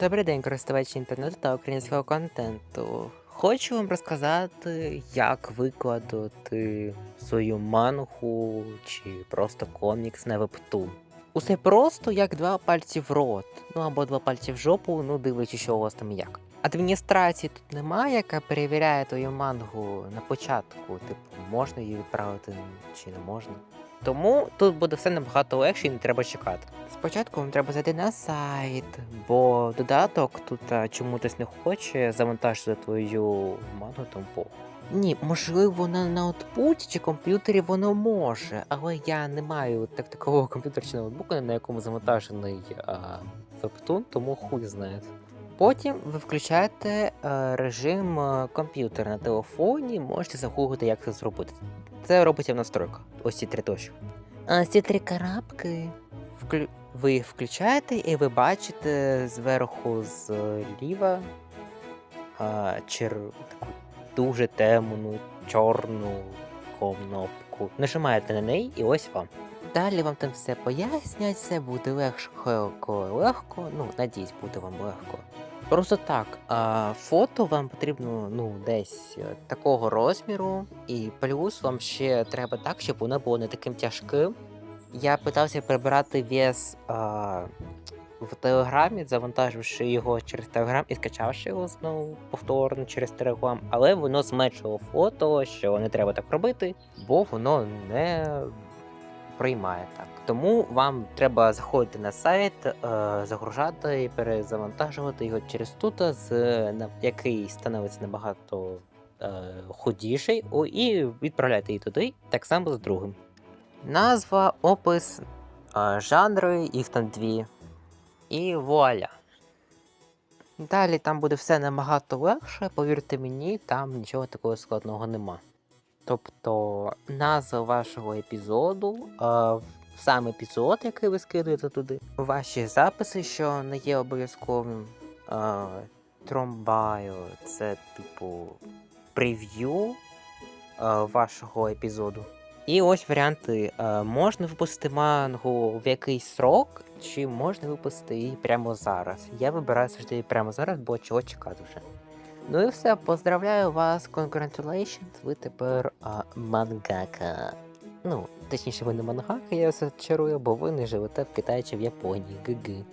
Добрий день, користувачі інтернету та українського контенту. Хочу вам розказати, як викладати свою мангу чи просто комікс на вебтун. Усе просто як два пальці в рот, ну або два пальці в жопу, ну дивлячись, що у вас там як. Адміністрації тут немає, яка перевіряє твою мангу на початку. Типу, можна її відправити чи не можна. Тому тут буде все набагато легше і не треба чекати. Спочатку вам треба зайти на сайт, бо додаток тут а, чомусь не хоче завантажити твою мангу тому. Ні, можливо, на ноутбуці чи комп'ютері воно може, але я не маю так такого комп'ютера чи на якому завантажений вебтун, тому хуй знає. Потім ви включаєте е, режим е, комп'ютера на телефоні, можете загуглити, як це зробити. Це робиться в настройках. Ось ці три точки. А ці три карабки вклю... ви їх включаєте і ви бачите зверху зліва а, чер... дуже темну, чорну кнопку. Нажимаєте на неї і ось вам. Далі вам там все пояснять, все буде легко, легко. Ну, надіюсь, буде вам легко. Просто так, а, фото вам потрібно ну, десь е, такого розміру, і плюс вам ще треба так, щоб воно було не таким тяжким. Я питався прибирати вес а, в телеграмі, завантаживши його через телеграм і скачавши його знову повторно через телеграм, але воно зменшило фото, що не треба так робити, бо воно не приймає так. Тому вам треба заходити на сайт, е, загружати і перезавантажувати його через на який становиться набагато е, худіший, і відправляйте її туди, так само з другим. Назва, опис, е, жанри, їх там дві. І вуаля. Далі там буде все набагато легше, повірте мені, там нічого такого складного нема. Тобто назва вашого епізоду, е, сам епізод, який ви скидуєте туди, ваші записи, що не є обов'язковим. Е, Тромбайо це типу прев'ю е, вашого епізоду. І ось варіанти: е, можна випустити мангу в якийсь срок, чи можна випустити її прямо зараз. Я вибираю завжди прямо зараз, бо чого чекати вже. Ну і все, поздравляю вас, congratulations, ви тепер а, мангака. Ну, точніше, ви не мангака, я вас чарую, бо ви не живете в Китаї чи в Японії. Гиги.